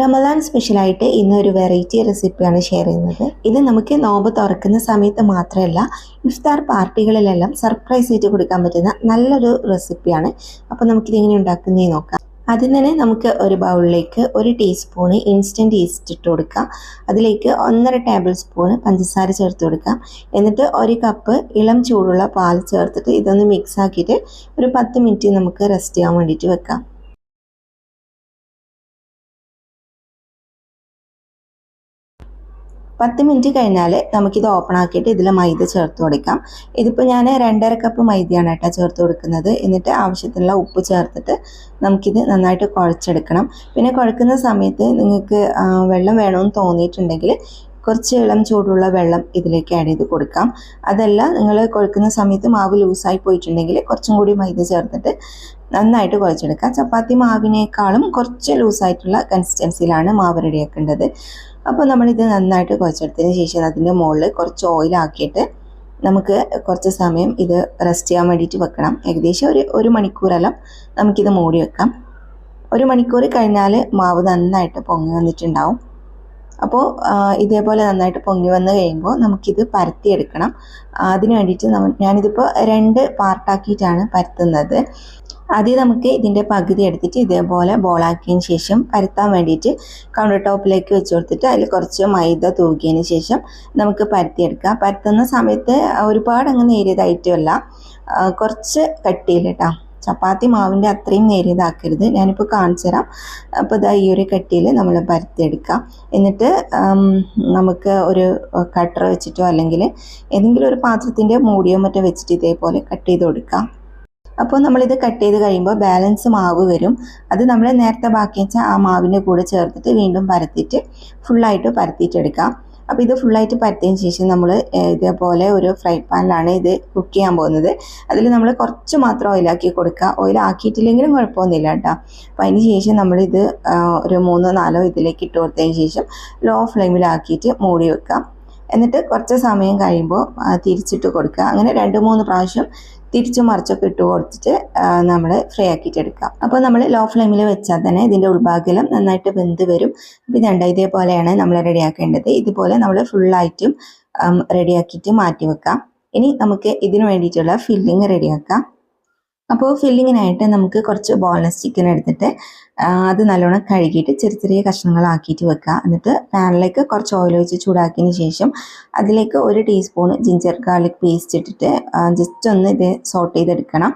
റമദാൻ സ്പെഷ്യലായിട്ട് ഇന്ന് ഒരു വെറൈറ്റി റെസിപ്പിയാണ് ഷെയർ ചെയ്യുന്നത്. ഇത് നമുക്ക് നോമ്പ് തുറക്കുന്ന സമയത്ത് മാത്രമല്ല ഇഫ്താർ പാർട്ടികളിലെല്ലാം സർപ്രൈസ് ആയിട്ട് കൊടുക്കാൻ പറ്റുന്ന നല്ലൊരു റെസിപ്പിയാണ്. അപ്പോൾ നമുക്കിത് എങ്ങനെ ഉണ്ടാക്കുന്നേ നോക്കാം. ആദ്യം തന്നെ നമുക്ക് ഒരു ബൗളിലേക്ക് ഒരു ടീസ്പൂണ് ഇൻസ്റ്റന്റ് ഈസ്റ്റ് ഇട്ട് കൊടുക്കാം. അതിലേക്ക് ഒന്നര ടേബിൾ സ്പൂണ് പഞ്ചസാര ചേർത്ത് കൊടുക്കാം. എന്നിട്ട് ഒരു കപ്പ് ഇളം ചൂടുള്ള പാൽ ചേർത്തിട്ട് ഇതൊന്ന് മിക്സ് ആക്കിയിട്ട് ഒരു പത്ത് മിനിറ്റ് നമുക്ക് റെസ്റ്റ് ചെയ്യാൻ വേണ്ടിയിട്ട് വെക്കാം. പത്ത് മിനിറ്റ് കഴിഞ്ഞാൽ നമുക്കിത് ഓപ്പൺ ആക്കിയിട്ട് ഇതിൽ മൈദ ചേർത്ത് കൊടുക്കാം. ഇതിപ്പോൾ ഞാൻ രണ്ടര കപ്പ് മൈദയാണ് കേട്ടോ ചേർത്ത് കൊടുക്കുന്നത്. എന്നിട്ട് ആവശ്യത്തിനുള്ള ഉപ്പ് ചേർത്തിട്ട് നമുക്കിത് നന്നായിട്ട് കുഴച്ചെടുക്കണം. പിന്നെ കുഴക്കുന്ന സമയത്ത് നിങ്ങൾക്ക് വെള്ളം വേണമെന്ന് തോന്നിയിട്ടുണ്ടെങ്കിൽ കുറച്ച് ഇളം ചൂടുള്ള വെള്ളം ഇതിലേക്ക് ആഡ് ചെയ്ത് കൊടുക്കാം. അതല്ല നിങ്ങൾ കുഴക്കുന്ന സമയത്ത് മാവ് ലൂസായി പോയിട്ടുണ്ടെങ്കിൽ കുറച്ചും കൂടി മൈദ ചേർത്തിട്ട് നന്നായിട്ട് കുഴച്ചെടുക്കാം. ചപ്പാത്തി മാവിനേക്കാളും കുറച്ച് ലൂസായിട്ടുള്ള കൺസിസ്റ്റൻസിയിലാണ് മാവ് റെഡിയാക്കേണ്ടത് അപ്പോൾ നമ്മളിത് നന്നായിട്ട് കുഴച്ചെടുത്തതിന് ശേഷം അതിന്റെ മുകളിൽ കുറച്ച് ഓയിലാക്കിയിട്ട് നമുക്ക് കുറച്ച് സമയം ഇത് റെസ്റ്റ് ചെയ്യാൻ വേണ്ടിയിട്ട് വെക്കണം. ഏകദേശം ഒരു ഒരു മണിക്കൂറെല്ലാം നമുക്കിത് മൂടി വെക്കാം. ഒരു മണിക്കൂർ കഴിഞ്ഞാൽ മാവ് നന്നായിട്ട് പൊങ്ങി വന്നിട്ടുണ്ടാവും. അപ്പോൾ ഇതേപോലെ നന്നായിട്ട് പൊങ്ങി വന്നു കഴിയുമ്പോൾ നമുക്കിത് പരത്തിയെടുക്കണം. അതിന് വേണ്ടിയിട്ട് നമ്മ ഞാനിതിപ്പോൾ രണ്ട് പാർട്ടാക്കിയിട്ടാണ് പരത്തുന്നത്. ആദ്യം നമുക്ക് ഇതിന്റെ പകുതി എടുത്തിട്ട് ഇതേപോലെ ബോളാക്കിയതിന് ശേഷം പരത്താൻ വേണ്ടിയിട്ട് കൗണ്ടർ ടോപ്പിലേക്ക് വെച്ച് കൊടുത്തിട്ട് അതിൽ കുറച്ച് മൈദ തൂക്കിയതിന് ശേഷം നമുക്ക് പരത്തിയെടുക്കാം. പരത്തുന്ന സമയത്ത് ഒരുപാട് അങ്ങ് നേരിയതായിട്ടുമല്ല കുറച്ച് കട്ടിയിൽ കേട്ടോ ചപ്പാത്തി മാവിന്റെ അത്രയും നേരിയതാക്കരുത്. ഞാനിപ്പോൾ കാണിച്ചു തരാം. അപ്പോൾ ഇതാ ഈ ഒരു കട്ടിയിൽ നമ്മൾ പരത്തിയെടുക്കാം. എന്നിട്ട് നമുക്ക് ഒരു കട്ടർ വെച്ചിട്ടോ അല്ലെങ്കിൽ ഏതെങ്കിലും ഒരു പാത്രത്തിന്റെ മൂടിയോ മറ്റോ വെച്ചിട്ട് ഇതേപോലെ കട്ട് ചെയ്ത് കൊടുക്കാം. അപ്പോൾ നമ്മളിത് കട്ട് ചെയ്ത് കഴിയുമ്പോൾ ബാലൻസ് മാവ് വരും. അത് നമ്മൾ നേരത്തെ ബാക്കി വെച്ച ആ മാവിന്റെ കൂടെ ചേർത്തിട്ട് വീണ്ടും പരത്തിയിട്ട് ഫുള്ളായിട്ട് പരത്തിയിട്ടെടുക്കാം. അപ്പോൾ ഇത് ഫുള്ളായിട്ട് പരത്തിയതിന് ശേഷം നമ്മൾ ഇതേപോലെ ഒരു ഫ്രൈ പാനിലാണ് ഇത് കുക്ക് ചെയ്യാൻ പോകുന്നത്. അതിൽ നമ്മൾ കുറച്ച് മാത്രം ഓയിലാക്കി കൊടുക്കുക. ഓയിൽ ആക്കിയിട്ടില്ലെങ്കിലും കുഴപ്പമൊന്നുമില്ല കേട്ടോ. അപ്പോൾ അതിന് ശേഷം നമ്മളിത് ഒരു മൂന്നോ നാലോ ഇതിലേക്ക് ഇട്ട് കൊടുത്തതിന് ശേഷം ലോ ഫ്ലെയിമിലാക്കിയിട്ട് മൂടി വെക്കാം. എന്നിട്ട് കുറച്ച് സമയം കഴിയുമ്പോൾ തിരിച്ചിട്ട് കൊടുക്കുക. അങ്ങനെ രണ്ട് മൂന്ന് പ്രാവശ്യം തിരിച്ചു മറിച്ചൊക്കെ ഇട്ട് കൊടുത്തിട്ട് നമ്മൾ ഫ്രൈ ആക്കിയിട്ട് എടുക്കാം അപ്പോൾ നമ്മൾ ലോ ഫ്ലെയിമിൽ വെച്ചാൽ തന്നെ ഇതിന്റെ ഉൾഭാഗ്യം നന്നായിട്ട് വെന്ത് വരും. അപ്പോൾ ഇതുണ്ട് ഇതേപോലെയാണ് നമ്മൾ റെഡിയാക്കേണ്ടത്. ഇതുപോലെ നമ്മൾ ഫുള്ളായിട്ടും റെഡിയാക്കിയിട്ട് മാറ്റി വെക്കാം. ഇനി നമുക്ക് ഇതിന് വേണ്ടിയിട്ടുള്ള ഫില്ലിങ് റെഡിയാക്കാം. അപ്പോൾ ഫില്ലിങ്ങിനായിട്ട് നമുക്ക് കുറച്ച് ബോൺലെസ് ചിക്കൻ എടുത്തിട്ട് അത് നല്ലോണം കഴുകിയിട്ട് ചെറിയ ചെറിയ കഷ്ണങ്ങളാക്കിയിട്ട് വെക്കുക എന്നിട്ട് പാനിലേക്ക് കുറച്ച് ഓയിൽ ഒഴിച്ച് ചൂടാക്കിയതിന് ശേഷം അതിലേക്ക് ഒരു ടീസ്പൂൺ ജിഞ്ചർ ഗാർലിക് പേസ്റ്റ് ഇട്ടിട്ട് ജസ്റ്റ് ഒന്ന് ഇത് സോട്ട് ചെയ്തെടുക്കണം.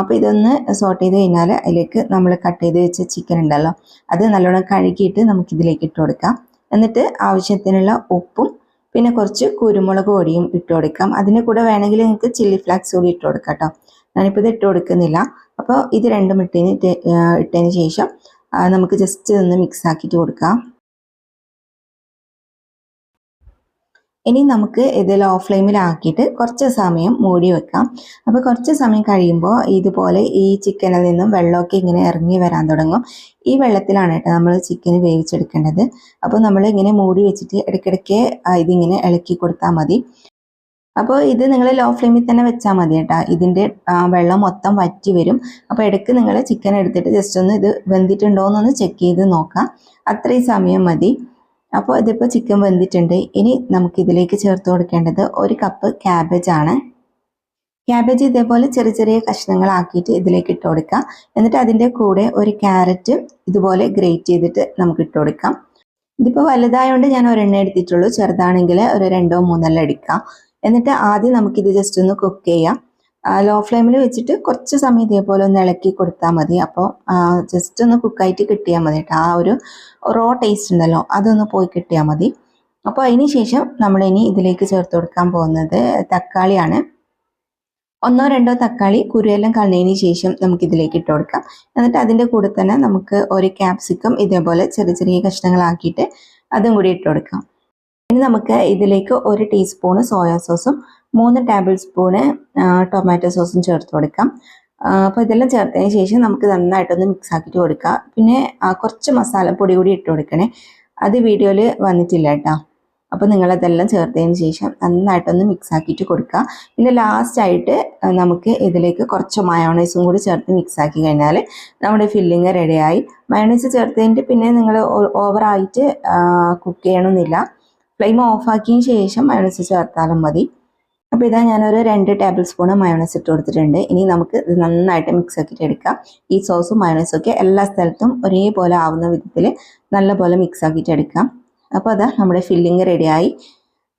അപ്പോൾ ഇതൊന്ന് സോട്ട് ചെയ്ത് കഴിഞ്ഞാൽ അതിലേക്ക് നമ്മൾ കട്ട് ചെയ്ത് വെച്ച ചിക്കൻ ഉണ്ടല്ലോ അത് നല്ലോണം കഴുകിയിട്ട് നമുക്കിതിലേക്ക് ഇട്ട് കൊടുക്കാം. എന്നിട്ട് ആവശ്യത്തിനുള്ള ഉപ്പും പിന്നെ കുറച്ച് കുരുമുളക് പൊടിയും ഇട്ട് കൊടുക്കാം. അതിന് കൂടെ വേണമെങ്കിൽ നിങ്ങൾക്ക് ചില്ലി ഫ്ലാക്സ് കൂടി ഇട്ട് കൊടുക്കാം കേട്ടോ ഞാനിപ്പോൾ ഇത് ഇട്ട് കൊടുക്കുന്നില്ല. അപ്പോൾ ഇത് രണ്ടും ഇട്ടതിന് ഇട്ടതിന് ശേഷം നമുക്ക് ജസ്റ്റ് ഒന്ന് മിക്സ് ആക്കിയിട്ട് കൊടുക്കാം. ഇനി നമുക്ക് ഇതിൽ ലോ ഫ്ലെയിമിലാക്കിയിട്ട് കുറച്ച് സമയം മൂടി വെക്കാം. അപ്പോൾ കുറച്ച് സമയം കഴിയുമ്പോൾ ഇതുപോലെ ഈ ചിക്കനിൽ നിന്നും വെള്ളമൊക്കെ ഇങ്ങനെ ഇറങ്ങി വരാൻ തുടങ്ങും. ഈ വെള്ളത്തിലാണ് കേട്ടോ നമ്മൾ ചിക്കൻ വേവിച്ചെടുക്കേണ്ടത്. അപ്പോൾ നമ്മൾ ഇങ്ങനെ മൂടി വെച്ചിട്ട് ഇടയ്ക്കിടയ്ക്ക് ഇതിങ്ങനെ ഇളക്കി കൊടുത്താൽ മതി. അപ്പോൾ ഇത് നിങ്ങൾ ലോ ഫ്ലെയിമിൽ തന്നെ വെച്ചാൽ മതി കേട്ടോ. ഇതിന്റെ വെള്ളം മൊത്തം വറ്റി വരും. അപ്പോൾ ഇടയ്ക്ക് നിങ്ങൾ ചിക്കൻ എടുത്തിട്ട് ജസ്റ്റ് ഒന്ന് ഇത് വെന്തിട്ടുണ്ടോ എന്നൊന്ന് ചെക്ക് ചെയ്ത് നോക്കാം. അത്രയും സമയം മതി. അപ്പോൾ ഇതിപ്പോൾ ചിക്കൻ വെന്തിട്ടുണ്ട്. ഇനി നമുക്ക് ഇതിലേക്ക് ചേർത്ത് കൊടുക്കേണ്ടത് ഒരു കപ്പ് ക്യാബേജ് ആണ്. ക്യാബേജ് ഇതേപോലെ ചെറിയ ചെറിയ കഷ്ണങ്ങളാക്കിയിട്ട് ഇതിലേക്ക് ഇട്ട് കൊടുക്കാം. എന്നിട്ട് അതിന്റെ കൂടെ ഒരു ക്യാരറ്റ് ഇതുപോലെ ഗ്രേറ്റ് ചെയ്തിട്ട് നമുക്ക് ഇട്ട് കൊടുക്കാം. ഇതിപ്പോൾ വലുതായതുകൊണ്ട് ഞാൻ ഒരെണ്ണ എടുത്തിട്ടുള്ളൂ. ചെറുതാണെങ്കിൽ ഒരു രണ്ടോ മൂന്നെല്ലാം എടുക്കാം. എന്നിട്ട് ആദ്യം നമുക്കിത് ജസ്റ്റ് ഒന്ന് കുക്ക് ചെയ്യാം. ലോ ഫ്ലെയിമിൽ വെച്ചിട്ട് കുറച്ച് സമയം ഇതേപോലെ ഒന്ന് ഇളക്കി കൊടുത്താൽ മതി. അപ്പോൾ ജസ്റ്റ് ഒന്ന് കുക്കായിട്ട് കിട്ടിയാൽ മതി കേട്ടോ. ആ ഒരു റോ ടേസ്റ്റ് ഉണ്ടല്ലോ അതൊന്ന് പോയി കിട്ടിയാൽ മതി. അപ്പോൾ അതിന് ശേഷം നമ്മൾ ഇനി ഇതിലേക്ക് ചേർത്ത് കൊടുക്കാൻ പോകുന്നത് തക്കാളിയാണ്. ഒന്നോ രണ്ടോ തക്കാളി കുരുവെല്ലാം കളഞ്ഞതിന് ശേഷം നമുക്ക് ഇതിലേക്ക് ഇട്ട് കൊടുക്കാം. എന്നിട്ട് അതിന്റെ കൂടെ തന്നെ നമുക്ക് ഒരു ക്യാപ്സിക്കം ഇതേപോലെ ചെറിയ ചെറിയ കഷ്ണങ്ങളാക്കിയിട്ട് അതും കൂടി ഇട്ട് കൊടുക്കാം. ഇനി നമുക്ക് ഇതിലേക്ക് ഒരു ടീസ്പൂണ് സോയാ സോസും മൂന്ന് ടേബിൾ സ്പൂണ് ടൊമാറ്റോ സോസും ചേർത്ത് കൊടുക്കാം. അപ്പോൾ ഇതെല്ലാം ചേർത്തതിന് ശേഷം നമുക്ക് നന്നായിട്ടൊന്ന് മിക്സ് ആക്കിയിട്ട് കൊടുക്കാം. പിന്നെ കുറച്ച് മസാല പൊടി കൂടി ഇട്ട് കൊടുക്കണേ. അത് വീഡിയോയിൽ വന്നിട്ടില്ല കേട്ടോ. അപ്പോൾ നിങ്ങളതെല്ലാം ചേർത്തതിന് ശേഷം നന്നായിട്ടൊന്ന് മിക്സ് ആക്കിയിട്ട് കൊടുക്കുക പിന്നെ ലാസ്റ്റായിട്ട് നമുക്ക് ഇതിലേക്ക് കുറച്ച് മയോണൈസും കൂടി ചേർത്ത് മിക്സ് ആക്കി കഴിഞ്ഞാൽ നമ്മുടെ ഫില്ലിങ് റെഡിയായി മയോണൈസ് ചേർത്തതിന്റെ പിന്നെ നിങ്ങൾ ഓവറായിട്ട് കുക്ക് ചെയ്യണമെന്നില്ല ഫ്ലെയിം ഓഫാക്കിയതിന് ശേഷം മയോണൈസ് ചേർത്താലും മതി. അപ്പോൾ ഇതാ ഞാനൊരു രണ്ട് ടേബിൾ സ്പൂൺ മയോണൈസ് ഇട്ട് കൊടുത്തിട്ടുണ്ട്. ഇനി നമുക്ക് ഇത് നന്നായിട്ട് മിക്സ് ആക്കിയിട്ട് എടുക്കാം. ഈ സോസും മയോണൈസും ഒക്കെ എല്ലാ സ്ഥലത്തും ഒരേപോലെ ആവുന്ന വിധത്തിൽ നല്ലപോലെ മിക്സ് ആക്കിയിട്ട് എടുക്കാം. അപ്പോൾ അതാ നമ്മുടെ ഫില്ലിങ് റെഡിയായി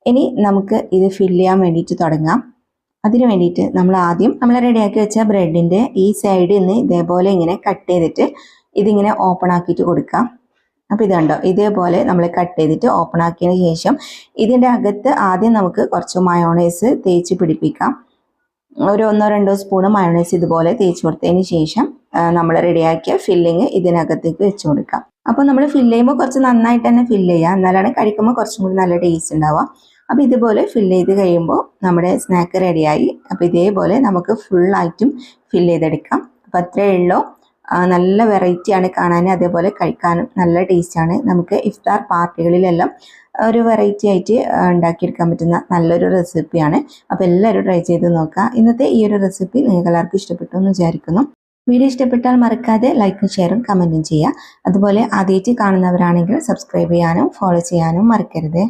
ഇനി നമുക്ക് ഇത് ഫില്ല് ചെയ്യാൻ വേണ്ടിയിട്ട് തുടങ്ങാം. അതിന് വേണ്ടിയിട്ട് നമ്മൾ ആദ്യം നമ്മൾ റെഡിയാക്കി വെച്ച ബ്രെഡിന്റെ ഈ സൈഡിൽ നിന്ന് ഇതേപോലെ ഇങ്ങനെ കട്ട് ചെയ്തിട്ട് ഇതിങ്ങനെ ഓപ്പൺ ആക്കിയിട്ട് കൊടുക്കാം. അപ്പോൾ ഇത് കണ്ടോ? ഇതേപോലെ നമ്മൾ കട്ട് ചെയ്തിട്ട് ഓപ്പൺ ആക്കിയതിന് ശേഷം ഇതിന്റെ അകത്ത് ആദ്യം നമുക്ക് കുറച്ച് മയോണൈസ് തേച്ച് പിടിപ്പിക്കാം. ഒരു ഒന്നോ രണ്ടോ സ്പൂണ് മയോണൈസ് ഇതുപോലെ തേച്ച് കൊടുത്തതിന് ശേഷം നമ്മൾ റെഡിയാക്കിയ ഫില്ലിങ് ഇതിനകത്തേക്ക് വെച്ച് കൊടുക്കാം. അപ്പോൾ നമ്മൾ ഫില്ല് ചെയ്യുമ്പോൾ കുറച്ച് നന്നായിട്ട് തന്നെ ഫില്ല് ചെയ്യുക എന്നാലാണ് കഴിക്കുമ്പോൾ കുറച്ചും കൂടി നല്ല ടേസ്റ്റ് ഉണ്ടാവുക. അപ്പോൾ ഇതുപോലെ ഫില്ല് ചെയ്ത് കഴിയുമ്പോൾ നമ്മുടെ സ്നാക്ക് റെഡിയായി അപ്പോൾ ഇതേപോലെ നമുക്ക് ഫുള്ളായിട്ടും ഫില്ല് ചെയ്തെടുക്കാം. അപ്പോൾ അത്രയേ ഉള്ളൂ. നല്ല വെറൈറ്റിയാണ് കാണാൻ അതേപോലെ കഴിക്കാനും നല്ല ടേസ്റ്റാണ് നമുക്ക് ഇഫ്താർ പാർട്ടികളിലെല്ലാം ഒരു വെറൈറ്റി ആയിട്ട് ഉണ്ടാക്കിയെടുക്കാൻ പറ്റുന്ന നല്ലൊരു റെസിപ്പിയാണ് അപ്പോൾ എല്ലാവരും ട്രൈ ചെയ്ത് നോക്കുക ഇന്നത്തെ ഈ ഒരു റെസിപ്പി നിങ്ങൾക്ക് എല്ലാവർക്കും ഇഷ്ടപ്പെട്ടു എന്ന് വിചാരിക്കുന്നു. വീഡിയോ ഇഷ്ടപ്പെട്ടാൽ മറക്കാതെ ലൈക്കും ഷെയറും കമന്റും ചെയ്യുക. അതുപോലെ ആദ്യമായിട്ട് കാണുന്നവരാണെങ്കിൽ സബ്സ്ക്രൈബ് ചെയ്യാനും ഫോളോ ചെയ്യാനും മറക്കരുത്.